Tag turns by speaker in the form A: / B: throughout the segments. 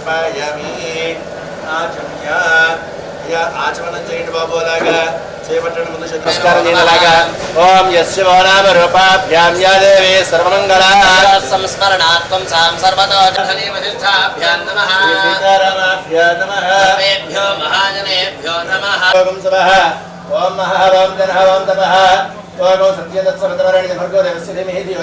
A: సమర్పయామి ఆచమ్య ఆచమనం చేయండి బాబు అలాగా. చేపట్టండి ముందు నమస్కారం చేయండి అలాగా ఓం యస్య నామ రూపాభ్యాం యా దేవి సర్వమంగళ
B: సంస్మరణాత్మం సాం సర్వతో వశిష్టాభ్యాం నమః.
A: సీతారామాభ్యాం నమః.
B: సర్వేభ్యో మహాజనేభ్యో నమః.
A: ఓం శవః ఓం మహా ఓం జనః. ఓం తపః. ఓం సత్యదత్సమతవరణి భర్గో దేవస్య ధీమహి ధియో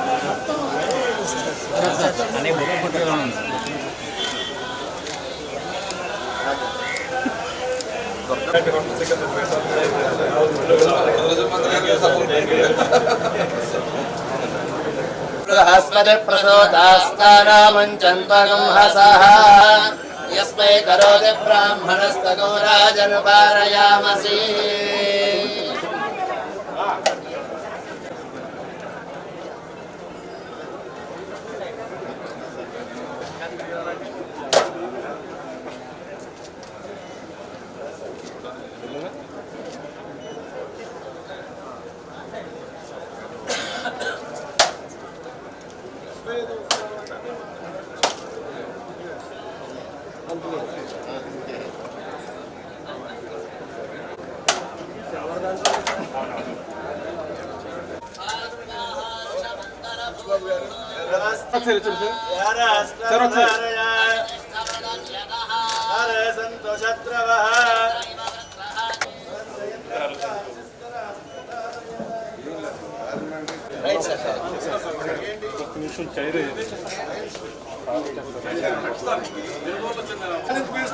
B: లక్ష్మీరాష్ట్రస్య యాముపేతయామాసమస్రజామసి
A: గోవింద
C: ఉన్నాయి ఉన్నాయి
B: బృహస్పతిప్రసోదాస్తారామంచన్వగం హసః యస్మై కరోతి బ్రాహ్మణస్తగో రాజనుపారయామసి
C: ఫ్లూ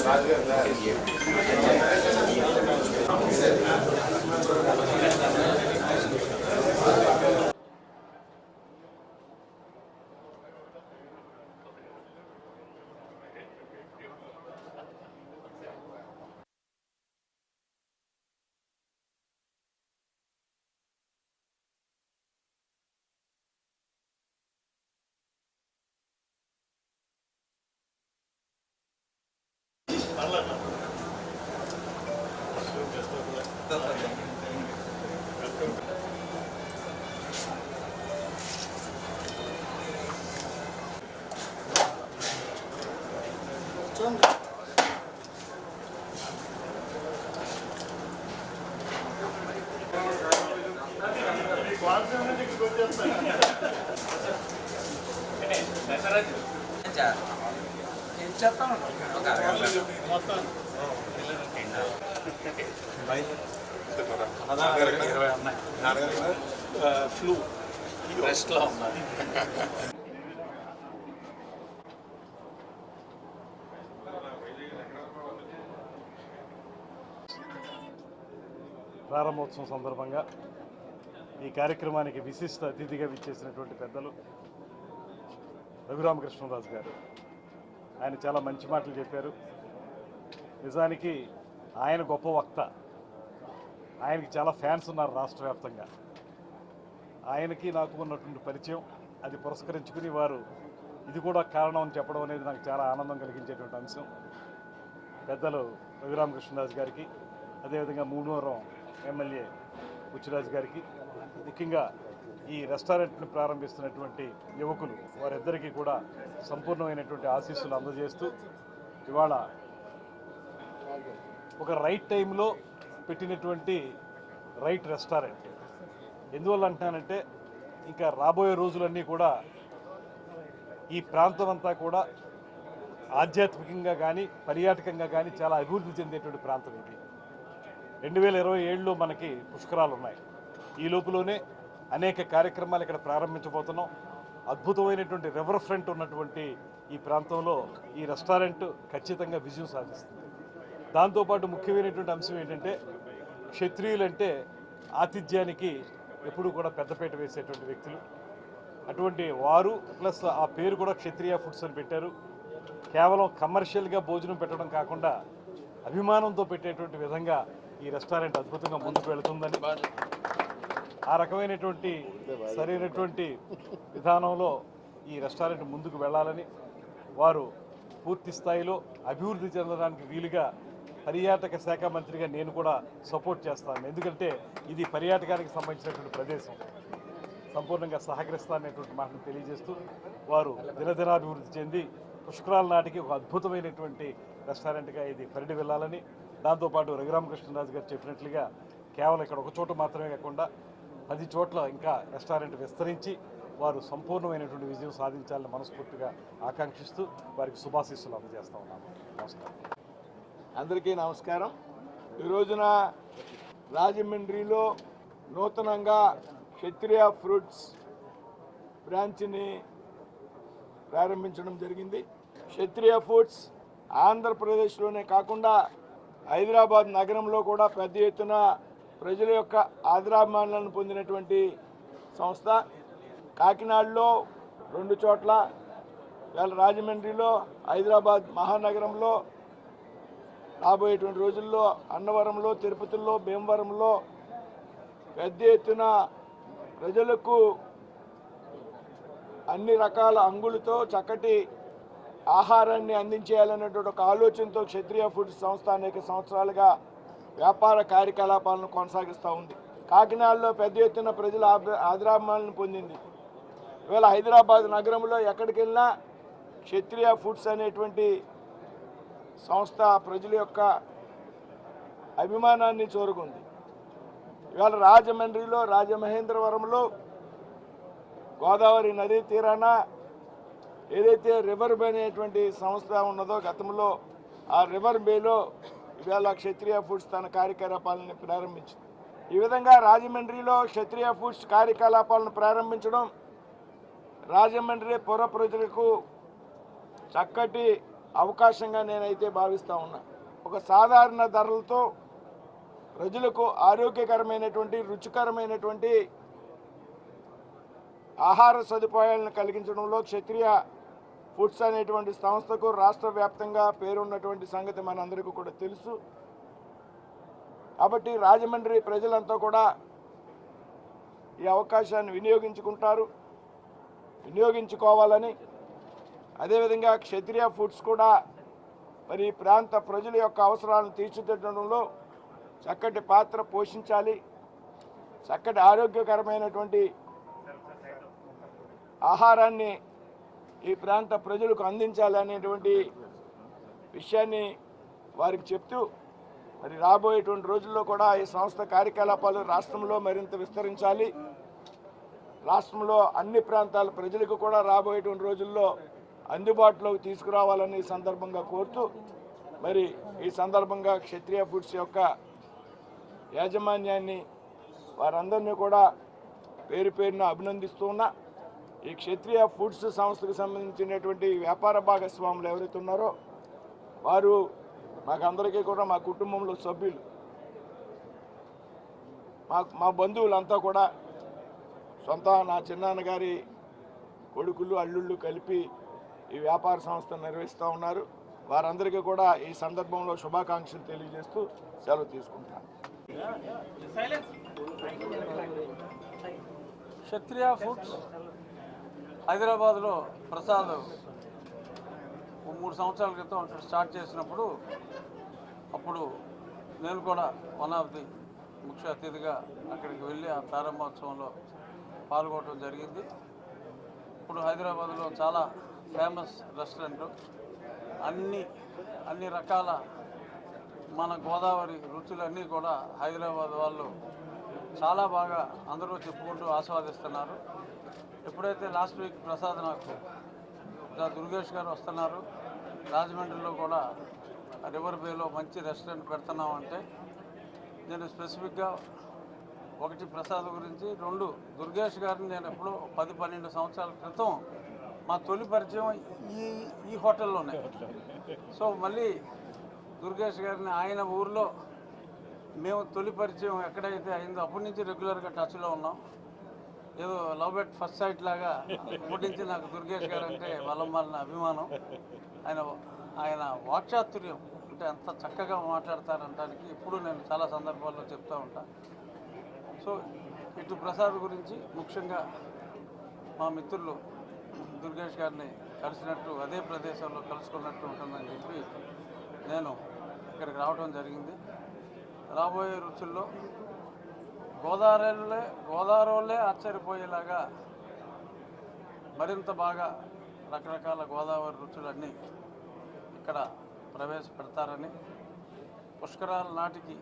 C: Gracias. ప్రారంభోత్సవం సందర్భంగా ఈ కార్యక్రమానికి విశిష్ట అతిథిగా విచ్చేసినటువంటి పెద్దలు రఘురామకృష్ణరాజు గారు. ఆయన చాలా మంచి మాటలు చెప్పారు. నిజానికి ఆయన గొప్ప వక్త. ఆయనకి చాలా ఫ్యాన్స్ ఉన్నారు రాష్ట్ర వ్యాప్తంగా. ఆయనకి నాకు ఉన్నటువంటి పరిచయం అది పురస్కరించుకుని వారు ఇది కూడా కారణం అని చెప్పడం అనేది నాకు చాలా ఆనందం కలిగించేటువంటి అంశం. పెద్దలు రఘురామకృష్ణరాజు గారికి అదేవిధంగా మూడవరం ఎమ్మెల్యే బుచ్చిరాజు గారికి ముఖ్యంగా ఈ రెస్టారెంట్ని ప్రారంభిస్తున్నటువంటి యువకులు వారిద్దరికీ కూడా సంపూర్ణమైనటువంటి ఆశీస్సులు అందజేస్తూ ఇవాళ ఒక రైట్ టైంలో పెట్టినటువంటి రైట్ రెస్టారెంట్ ఎందువల్ల అంటున్నానంటే ఇంకా రాబోయే రోజులన్నీ కూడా ఈ ప్రాంతం అంతా కూడా ఆధ్యాత్మికంగా కానీ పర్యాటకంగా కానీ చాలా అభివృద్ధి చెందేటువంటి ప్రాంతం ఇది. రెండు వేల ఇరవై ఏడులో మనకి పుష్కరాలు ఉన్నాయి ఈ లోపులోనే అనేక కార్యక్రమాలు ఇక్కడ ప్రారంభించబోతున్నాం. అద్భుతమైనటువంటి రివర్ ఫ్రంట్ ఉన్నటువంటి ఈ ప్రాంతంలో ఈ రెస్టారెంట్ ఖచ్చితంగా విజయం సాధిస్తుంది. దాంతోపాటు ముఖ్యమైనటువంటి అంశం ఏంటంటే క్షత్రియులంటే ఆతిథ్యానికి ఎప్పుడూ కూడా పెద్దపేట వేసేటువంటి వ్యక్తులు. అటువంటి వారు ప్లస్ ఆ పేరు కూడా క్షత్రియ ఫుడ్స్ అని పెట్టారు. కేవలం కమర్షియల్గా భోజనం పెట్టడం కాకుండా అభిమానంతో పెట్టేటువంటి విధంగా ఈ రెస్టారెంట్ అద్భుతంగా ముందుకు వెళుతుందని ఆ రకమైనటువంటి సరైనటువంటి విధానంలో ఈ రెస్టారెంట్ ముందుకు వెళ్ళాలని వారు పూర్తి స్థాయిలో అభివృద్ధి చెందడానికి వీలుగా పర్యాటక శాఖ మంత్రిగా నేను కూడా సపోర్ట్ చేస్తాను. ఎందుకంటే ఇది పర్యాటకానికి సంబంధించినటువంటి ప్రదేశం. సంపూర్ణంగా సహకరిస్తాననేటువంటి మాటను తెలియజేస్తూ వారు దినదినాభివృద్ధి చెంది పుష్కరాల నాటికి ఒక అద్భుతమైనటువంటి రెస్టారెంట్గా ఇది పరిడి వెళ్ళాలని దాంతోపాటు రఘురామకృష్ణరాజు గారు చెప్పినట్లుగా కేవలం ఇక్కడ ఒక చోట మాత్రమే కాకుండా పది చోట్ల ఇంకా రెస్టారెంట్ విస్తరించి వారు సంపూర్ణమైనటువంటి విజయం సాధించాలని మనస్ఫూర్తిగా ఆకాంక్షిస్తూ వారికి శుభాశీస్సులు అందజేస్తా ఉన్నాము. నమస్కారం.
D: అందరికీ నమస్కారం. ఈ రోజున రాజమండ్రిలో నూతనంగా క్షత్రియ ఫ్రూట్స్ బ్రాంచ్ని ప్రారంభించడం జరిగింది. క్షత్రియ ఫుడ్స్ ఆంధ్రప్రదేశ్లోనే కాకుండా హైదరాబాద్ నగరంలో కూడా పెద్ద ఎత్తున ప్రజల యొక్క ఆదరాభిమానాలను పొందినటువంటి సంస్థ. కాకినాడలో రెండు చోట్ల ఇవాళ రాజమండ్రిలో హైదరాబాద్ మహానగరంలో రాబోయేటువంటి రోజుల్లో అన్నవరంలో తిరుపతిలో భీమవరంలో పెద్ద ఎత్తున ప్రజలకు అన్ని రకాల అంగులతో చక్కటి ఆహారాన్ని అందించేయాలనేటువంటి ఒక ఆలోచనతో క్షత్రియ ఫుడ్ సంస్థ అనేక సంవత్సరాలుగా వ్యాపార కార్యకలాపాలను కొనసాగిస్తూ ఉంది. కాకినాడలో పెద్ద ఎత్తున ప్రజల ఆభ- ఆదరాభిమానాలను పొందింది. ఇవాళ హైదరాబాద్ నగరంలో ఎక్కడికి వెళ్ళినా క్షత్రియ ఫుడ్స్ అనేటువంటి సంస్థ ప్రజల యొక్క అభిమానాన్ని చూరుకుంది ఇవాళ రాజమండ్రిలో రాజమహేంద్రవరంలో గోదావరి నదీ తీరాన ఏదైతే రివర్ బే అనేటువంటి సంస్థ ఉన్నదో గతంలో ఆ రివర్ బేలో ఇవాళ క్షత్రియ ఫుడ్స్ తన కార్యకలాపాలను ప్రారంభించింది. ఈ విధంగా రాజమండ్రిలో క్షత్రియ ఫుడ్స్ కార్యకలాపాలను ప్రారంభించడం రాజమండ్రి పుర ప్రజలకు చక్కటి అవకాశంగా నేనైతే భావిస్తూ ఉన్నా. ఒక సాధారణ ధరలతో ప్రజలకు ఆరోగ్యకరమైనటువంటి రుచికరమైనటువంటి ఆహార సదుపాయాలను కలిగించడంలో క్షత్రియ ఫుడ్స్ అనేటువంటి సంస్థకు రాష్ట్ర వ్యాప్తంగా పేరున్నటువంటి సంగతి మనందరికీ కూడా తెలుసు. కాబట్టి రాజమండ్రి ప్రజలంతా కూడా ఈ అవకాశాన్ని వినియోగించుకుంటారు. వినియోగించుకోవాలని అదేవిధంగా క్షత్రియ ఫుడ్స్ కూడా మరి ఈ ప్రాంత ప్రజల యొక్క అవసరాలను తీర్చిదిద్దడంలో చక్కటి పాత్ర పోషించాలి. చక్కటి ఆరోగ్యకరమైనటువంటి ఆహారాన్ని ఈ ప్రాంత ప్రజలకు అందించాలి అనేటువంటి విషయాన్ని వారికి చెప్తూ మరి రాబోయేటువంటి రోజుల్లో కూడా ఈ సంస్థ కార్యకలాపాలు రాష్ట్రంలో మరింత విస్తరించాలి. రాష్ట్రంలో అన్ని ప్రాంతాల ప్రజలకు కూడా రాబోయేటువంటి రోజుల్లో అందుబాటులోకి తీసుకురావాలని ఈ సందర్భంగా కోరుతూ మరి ఈ సందర్భంగా క్షత్రియ ఫుడ్స్ యొక్క యాజమాన్యాన్ని వారందరినీ కూడా పేరు పేరున అభినందిస్తున్నా ఈ క్షత్రియ ఫుడ్స్ సంస్థకు సంబంధించినటువంటి వ్యాపార భాగస్వాములు ఎవరైతే ఉన్నారో వారు మాకందరికీ కూడా మా కుటుంబంలో సభ్యులు మా మా బంధువులంతా కూడా సొంత నా చిన్నాన్నగారి కొడుకులు అల్లుళ్ళు కలిపి ఈ వ్యాపార సంస్థ నిర్వహిస్తూ ఉన్నారు. వారందరికీ కూడా ఈ సందర్భంలో శుభాకాంక్షలు తెలియజేస్తూ సెలవు తీసుకుంటాను.
E: క్షత్రియ ఫుడ్స్ హైదరాబాద్లో ప్రసాద్ మూడు సంవత్సరాల క్రితం స్టార్ట్ చేసినప్పుడు అప్పుడు నేను కూడా వన్ ఆఫ్ ది ముఖ్య అతిథిగా అక్కడికి వెళ్ళి ఆ ప్రారంభోత్సవంలో పాల్గొనడం జరిగింది. ఇప్పుడు హైదరాబాద్లో చాలా ఫేమస్ రెస్టారెంట్. అన్ని అన్ని రకాల మన గోదావరి రుచులన్నీ కూడా హైదరాబాద్ వాళ్ళు చాలా బాగా అందరూ చెప్పుకుంటూ ఆస్వాదిస్తున్నారు. ఎప్పుడైతే లాస్ట్ వీక్ ప్రసాద్ నాకు దుర్గేష్ గారు వస్తున్నారు రాజమండ్రిలో కూడా రివర్ బేలో మంచి రెస్టారెంట్ పెడుతున్నామంటే నేను స్పెసిఫిక్గా ఒకటి ప్రసాద్ గురించి రెండు దుర్గేష్ గారిని నేను ఎప్పుడో పది పన్నెండు సంవత్సరాల క్రితం మా తొలి పరిచయం ఈ ఈ హోటల్లోనే. సో మళ్ళీ దుర్గేష్ గారిని ఆయన ఊర్లో మేము తొలి పరిచయం ఎక్కడైతే అయిందో అప్పటి నుంచి రెగ్యులర్గా టచ్లో ఉన్నాం. ఏదో లవ్ బెట్ ఫస్ట్ సైట్ లాగా పుట్టించి నాకు దుర్గేష్ గారు అంటే వల్లమాలిన అభిమానం. ఆయన ఆయన వాక్చాతుర్యం అంటే అంత చక్కగా మాట్లాడతారంటానికి ఇప్పుడు నేను చాలా సందర్భాల్లో చెప్తూ ఉంటా. సో ఇటు ప్రసాద్ గురించి ముఖ్యంగా మా మిత్రులు దుర్గేష్ గారిని కలిసినట్టు అదే ప్రదేశంలో కలుసుకున్నట్టు ఉంటుందని చెప్పి నేను ఇక్కడికి రావడం జరిగింది. రాబోయే రుచుల్లో గోదావరిలే గోదావరిలే ఆశ్చర్యపోయేలాగా మరింత బాగా రకరకాల గోదావరి రుచులన్నీ ఇక్కడ ప్రవేశపెడతారని పుష్కరాల నాటికి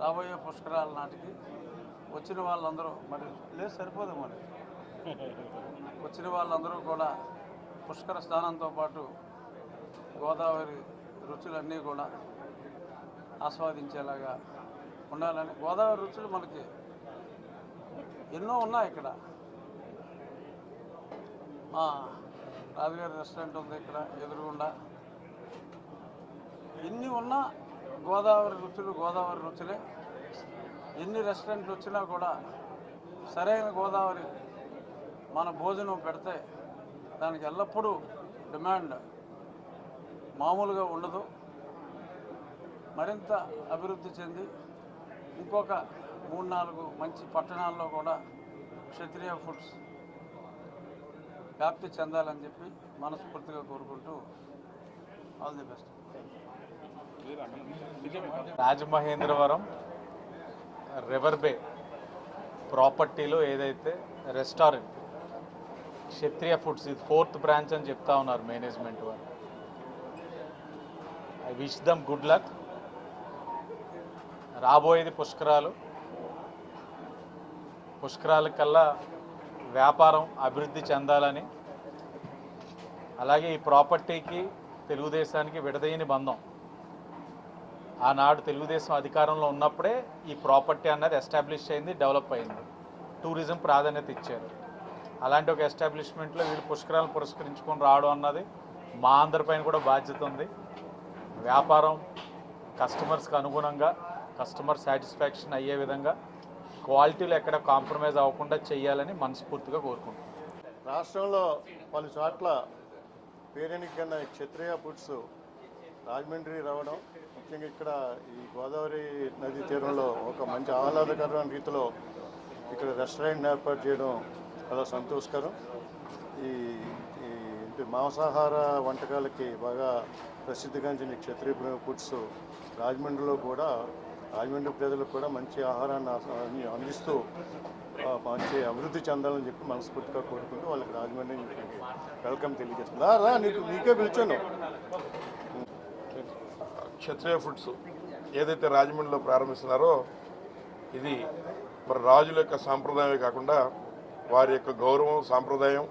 E: రాబోయే పుష్కరాల నాటికి వచ్చిన వాళ్ళందరూ మరి లేదు సరిపోదు మరి. వచ్చిన వాళ్ళందరూ కూడా పుష్కర స్నానంతో పాటు గోదావరి రుచులన్నీ కూడా ఆస్వాదించేలాగా ఉండాలని గోదావరి రుచులు మనకి ఎన్నో ఉన్నాయి ఇక్కడ. మా రాజుగారి రెస్టారెంట్ ఉంది ఇక్కడ ఎదురుగుండా. ఎన్ని ఉన్నా గోదావరి రుచులు గోదావరి రుచులే. ఎన్ని రెస్టారెంట్లు వచ్చినా కూడా సరైన గోదావరి మన భోజనం పెడితే దానికి ఎల్లప్పుడూ డిమాండ్ మామూలుగా ఉండదు. మరింత అభివృద్ధి చెంది ఇంకొక మూడు నాలుగు మంచి పట్టణాల్లో కూడా క్షత్రియ ఫుడ్స్ వ్యాప్తి చెందాలని చెప్పి మనస్ఫూర్తిగా కోరుకుంటూ all the best.
F: Rajamahendravaram river bay ప్రాపర్టీలో ఏదైతే రెస్టారెంట్ క్షత్రియ ఫుడ్స్ ఇది ఫోర్త్ బ్రాంచ్ అని చెప్తా ఉన్నారు మేనేజ్మెంట్ వారు I wish them good luck. రాబోయేది పుష్కరాలు. పుష్కరాల కల్లా వ్యాపారం అభివృద్ధి చెందాలని అలాగే ఈ ప్రాపర్టీకి తెలుగుదేశానికి విడదయని బంధం. ఆనాడు తెలుగుదేశం అధికారంలో ఉన్నప్పుడే ఈ ప్రాపర్టీ అన్నది ఎస్టాబ్లిష్ అయింది డెవలప్ అయింది. టూరిజం ప్రాధాన్యత ఇచ్చారు. అలాంటి ఒక ఎస్టాబ్లిష్మెంట్లో వీళ్ళు పుష్కరాలను పురస్కరించుకొని రావడం అన్నది మా అందరిపైన కూడా బాధ్యత ఉంది. వ్యాపారం కస్టమర్స్కి అనుగుణంగా కస్టమర్ సాటిస్ఫాక్షన్ అయ్యే విధంగా క్వాలిటీలో ఎక్కడ కాంప్రమైజ్ అవ్వకుండా చేయాలని మనస్ఫూర్తిగా కోరుకుంటున్నాను.
G: రాష్ట్రంలో పలు చోట్ల పేరెనికన్న క్షత్రియ ఫుడ్స్ రాజమండ్రి రావడం ముఖ్యంగా ఇక్కడ ఈ గోదావరి నది తీరంలో ఒక మంచి ఆహ్లాదకరమైన రీతిలో ఇక్కడ రెస్టారెంట్ ఏర్పాటు చేయడం చాలా సంతోషకరం. ఈ ఈ మాంసాహార వంటకాలకి బాగా ప్రసిద్ధిగాంచిన క్షత్రియ ఫుడ్స్ రాజమండ్రిలో కూడా రాజమండ్రి ప్రజలకు కూడా మంచి ఆహారాన్ని అందిస్తూ మంచి అభివృద్ధి చెందాలని చెప్పి మనస్ఫూర్తిగా కోరుకుంటూ వాళ్ళకి రాజమండ్రి వెల్కమ్ తెలియజేస్తుంది రా, నీకు నీకే పిలిచాను.
H: క్షత్రియ ఫుడ్స్ ఏదైతే రాజమండ్రిలో ప్రారంభిస్తున్నారో ఇది మరి రాజుల యొక్క సాంప్రదాయమే కాకుండా వారి యొక్క గౌరవం సాంప్రదాయం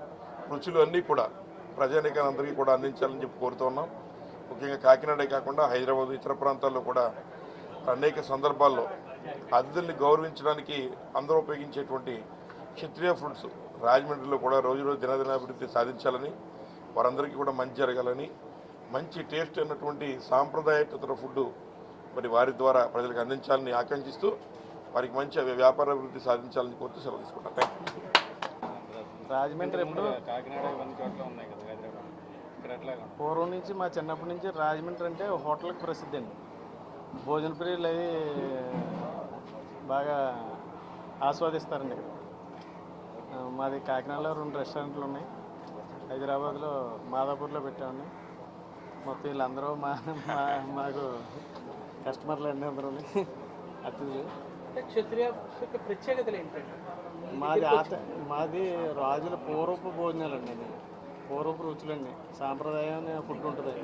H: రుచులు అన్నీ కూడా ప్రజానికాలందరికీ కూడా అందించాలని చెప్పి కోరుతున్నాం ముఖ్యంగా కాకినాడే కాకుండా హైదరాబాద్ ఇతర ప్రాంతాల్లో కూడా అనేక సందర్భాల్లో అతిథుల్ని గౌరవించడానికి అందరూ ఉపయోగించేటువంటి క్షత్రియ ఫుడ్స్ రాజమండ్రిలో కూడా రోజు రోజు దినదినాభివృద్ధి సాధించాలని వారందరికీ కూడా మంచి జరగాలని మంచి టేస్ట్ అయినటువంటి సాంప్రదాయేతర ఫుడ్ మరి వారి ద్వారా ప్రజలకు అందించాలని ఆకాంక్షిస్తూ వారికి మంచి వ్యాపార అభివృద్ధి సాధించాలని కోరుతూ సెలవు తీసుకుంటాను థ్యాంక్ యూ
F: రాజమండ్రి
I: పూర్వం నుంచి మా చిన్నప్పటి నుంచి రాజమండ్రి అంటే హోటల్కి ప్రసిద్ధి అండి. భోజన ప్రియులు అవి బాగా ఆస్వాదిస్తారండి. మాది కాకినాడలో రెండు రెస్టారెంట్లు ఉన్నాయి. హైదరాబాద్లో మాదాపూర్లో పెట్టామండి. మొత్తం వీళ్ళందరూ మా మాకు కస్టమర్లు అండి అందరూ. అతిథులు.
J: ప్రత్యేకతలు
I: మాది ఆత మాది రాజుల పూర్వపు భోజనాలండి. అది పూర్వపు రుచులండి. సాంప్రదాయం ఫుడ్ ఉంటుంది.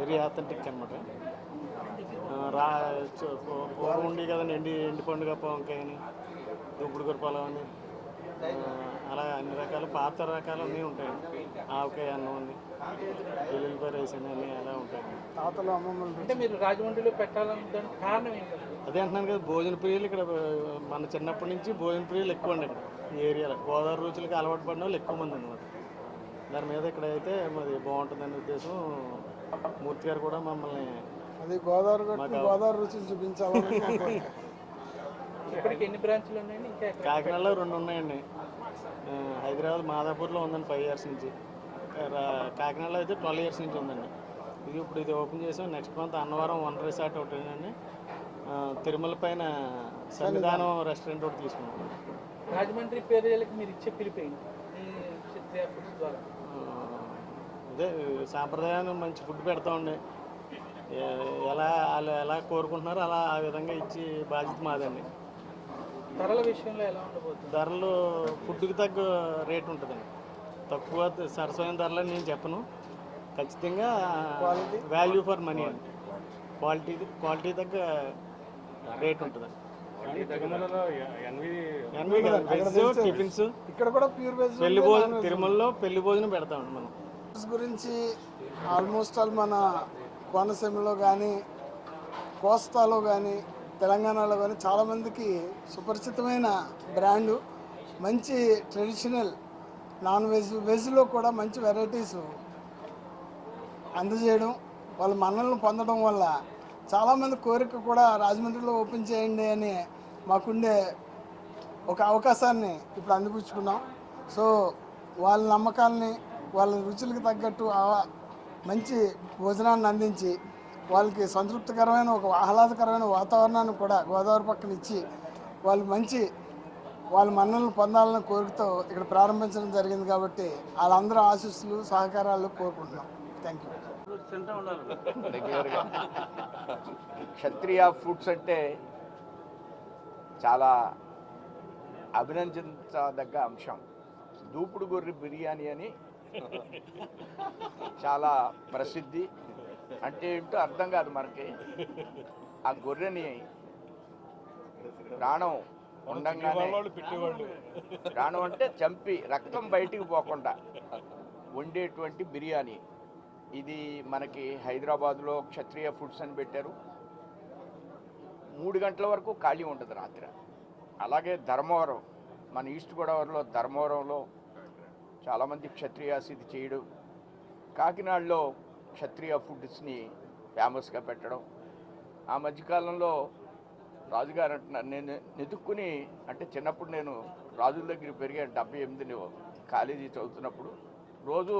I: వెరీ ఆథెంటిక్ అనమాట రా పూర్వం ఉండి కదండి ఎండి ఎండి పండుగ వంకాయని దుప్పుడు గురపాలం అని అలా అన్ని రకాల పాత రకాలు అన్నీ ఉంటాయండి ఆవకాయ అన్నం అని ఎల్లుల్లిపాయ రైస్ అని అన్నీ అలా ఉంటాయండి తాతలు అమ్మమ్మలు
J: అంటే మీరు రాజమండ్రిలో పెట్టాలని కారణం ఏంటంటే
I: అదే అంటున్నాను కదా భోజన ప్రియులు ఇక్కడ మన చిన్నప్పటి నుంచి భోజన ప్రియులు ఎక్కువ అండి ఇక్కడ ఈ ఏరియాలో. గోదావరి రుచులకి అలవాటు పడిన వాళ్ళు ఎక్కువ మంది అనమాట దాని మీద ఇక్కడ అయితే మరి బాగుంటుందనే ఉద్దేశం. మూర్తి గారు కూడా మమ్మల్ని
K: అది గోదావరి గట్టు గోదావరి చూపించాలని మా కోరిక.
J: ఇప్పటికి ఎన్ని బ్రాంచ్లు ఉన్నాయండి? ఇంకా
I: కాకినాడలో రెండు ఉన్నాయండి. హైదరాబాద్ మాదాపూర్లో ఉందండి ఫైవ్ ఇయర్స్ నుంచి. కాకినాడలో అయితే ట్వెల్వ్ ఇయర్స్ నుంచి ఉందండి. ఇది ఇప్పుడు ఇది ఓపెన్ చేసాం. Next month Annavaram one resort ఒకటి అండి తిరుమల పైన సన్నిధానం రెస్టారెంట్ ఒకటి తీసుకున్నాం.
J: రాజమండ్రి పేరులకు మీరు ఇచ్చే
I: ఆ, అదే సాంప్రదాయాన్ని మంచి ఫుడ్ పెడతామండి. ఏ- ఎలా వాళ్ళు ఎలా కోరుకుంటున్నారో అలా ఆ విధంగా ఇచ్చి బాధ్యత మాదండి.
J: ధరల విషయంలో ఎలా ఉండబోతుంది?
I: ధరలు ఫుడ్కి తగ్గ రేట్ ఉంటుందండి. తక్కువ సరసమైన ధరలు నేను చెప్పను. ఖచ్చితంగా వాల్యూ ఫర్ మనీ అండి. క్వాలిటీ క్వాలిటీ తగ్గ రేట్ ఉంటుందండి ఎన్వి కదా వెజ్ టిఫిన్స్.
K: ఇక్కడ కూడా ప్యూర్ వెజ్
I: పెళ్ళి భోజనం తిరుమలలో పెళ్ళి భోజనం పెడతామండి మనం.
K: గురించి ఆల్మోస్ట్ ఆల్ మన కోనసీమలో కానీ కోస్తాలో కానీ తెలంగాణలో కానీ చాలామందికి సుపరిచితమైన బ్రాండు. మంచి ట్రెడిషనల్ నాన్ వెజ్ వెజ్లో కూడా మంచి వెరైటీస్ అందజేయడం వాళ్ళ మన్నలను పొందడం వల్ల చాలామంది కోరిక కూడా రాజమండ్రిలో ఓపెన్ చేయండి అని మాకుండే ఒక అవకాశాన్ని ఇప్పుడు అందిపుచ్చుకున్నాం. సో వాళ్ళ నమ్మకాలని వాళ్ళ రుచులకు తగ్గట్టు మంచి భోజనాన్ని అందించి వాళ్ళకి సంతృప్తికరమైన ఒక ఆహ్లాదకరమైన వాతావరణాన్ని కూడా గోదావరి పక్కన ఇచ్చి వాళ్ళు మంచి వాళ్ళ మన్నలను పొందాలన్న కోరికతో ఇక్కడ ప్రారంభించడం జరిగింది కాబట్టి వాళ్ళందరూ ఆశీస్సులు సహకారాలు కోరుకుంటున్నాం. థ్యాంక్ యూ
E: ఉండాలి
L: క్షత్రియ ఫుడ్స్ అంటే చాలా అభినందించదగ్గ అంశం. దూపుడు గొర్రె బిర్యానీ అని చాలా ప్రసిద్ధి అంటే ఏంటో అర్థం కాదు మనకి. ఆ గొర్రెని ప్రాణం ఉండంగానే ప్రాణం అంటే చంపి రక్తం బయటికి పోకుండా వండేటువంటి బిర్యానీ. ఇది మనకి హైదరాబాద్లో క్షత్రియ ఫుడ్స్ అని పెట్టారు. మూడు గంటల వరకు ఖాళీ ఉంటుంది రాత్రి. అలాగే ధర్మవరం మన ఈస్ట్ గోదావరిలో ధర్మవరంలో చాలామంది క్షత్రియాస్ ఇది చేయడం. కాకినాడలో క్షత్రియ ఫుడ్స్ని ఫేమస్గా పెట్టడం. ఆ మధ్యకాలంలో రాజుగారు అంటున్నారు నేను వెతుక్కుని అంటే చిన్నప్పుడు నేను రాజుల దగ్గర పెరిగాను డెబ్బై ఎనిమిదిలో కాలేజీ చదువుతున్నప్పుడు రోజు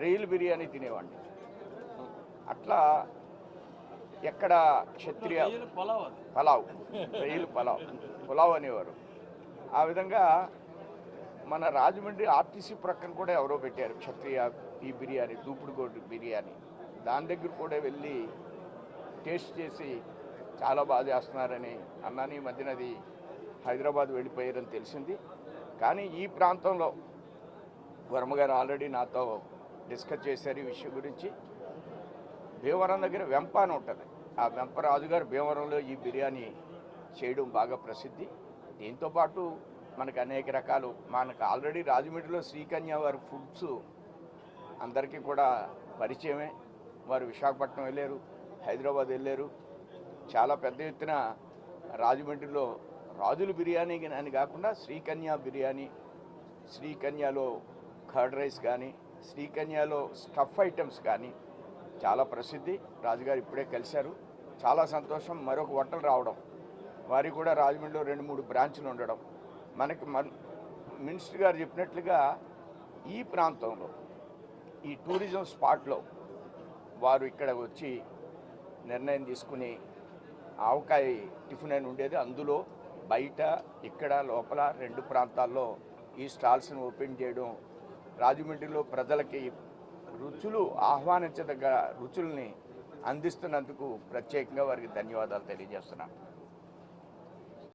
L: రొయ్యలు బిర్యానీ తినేవాడిని. అట్లా ఎక్కడ క్షత్రియ
E: పొలావ్
L: రొయ్యలు పలావ్ పులావ్ అనేవారు. ఆ విధంగా మన రాజమండ్రి ఆర్టీసీ ప్రక్కన కూడా ఎవరో పెట్టారు. క్షత్రియ ఈ బిర్యానీ దూపుడుగోడు బిర్యానీ. దాని దగ్గర కూడా వెళ్ళి టేస్ట్ చేసి చాలా బాగా చేస్తున్నారని అన్నాను. ఈ మధ్యనది హైదరాబాద్ వెళ్ళిపోయారని తెలిసింది. కానీ ఈ ప్రాంతంలో వర్మగారు ఆల్రెడీ నాతో డిస్కస్ చేశారు ఈ విషయం గురించి. భీమవరం దగ్గర వెంప అని ఉంటుంది. ఆ వెంప రాజుగారు భీమవరంలో ఈ బిర్యానీ చేయడం బాగా ప్రసిద్ధి. దీంతోపాటు మనకు అనేక రకాలు. మనకు ఆల్రెడీ రాజమండ్రిలో శ్రీకన్య వారి ఫుడ్స్ అందరికీ కూడా పరిచయమే. వారు విశాఖపట్నం వెళ్ళారు హైదరాబాద్ వెళ్ళారు. చాలా పెద్ద ఎత్తున రాజమండ్రిలో రాజుల బిర్యానీ అని కాకుండా శ్రీకన్య బిర్యానీ శ్రీకన్యలో కర్డ్ రైస్ కానీ శ్రీకన్యలో స్టఫ్ ఐటమ్స్ కానీ చాలా ప్రసిద్ధి. రాజుగారు ఇప్పుడే కలిశారు. చాలా సంతోషం. మరొక వంటలు రావడం. వారికి కూడా రాజమండ్రిలో రెండు మూడు బ్రాంచ్లు ఉండడం. మనకి మన మినిస్టర్ గారు చెప్పినట్లుగా ఈ ప్రాంతంలో ఈ టూరిజం స్పాట్లో వారు ఇక్కడ వచ్చి నిర్ణయం తీసుకుని ఆవకాయ టిఫిన్ అని ఉండేది. అందులో బయట ఇక్కడ లోపల రెండు ప్రాంతాల్లో ఈ స్టాల్స్ని ఓపెన్ చేయడం రాజమండ్రిలో ప్రజలకి రుచులు ఆహ్వానించదగ్గ రుచుల్ని అందిస్తున్నందుకు ప్రత్యేకంగా వారికి ధన్యవాదాలు తెలియజేస్తున్నాను.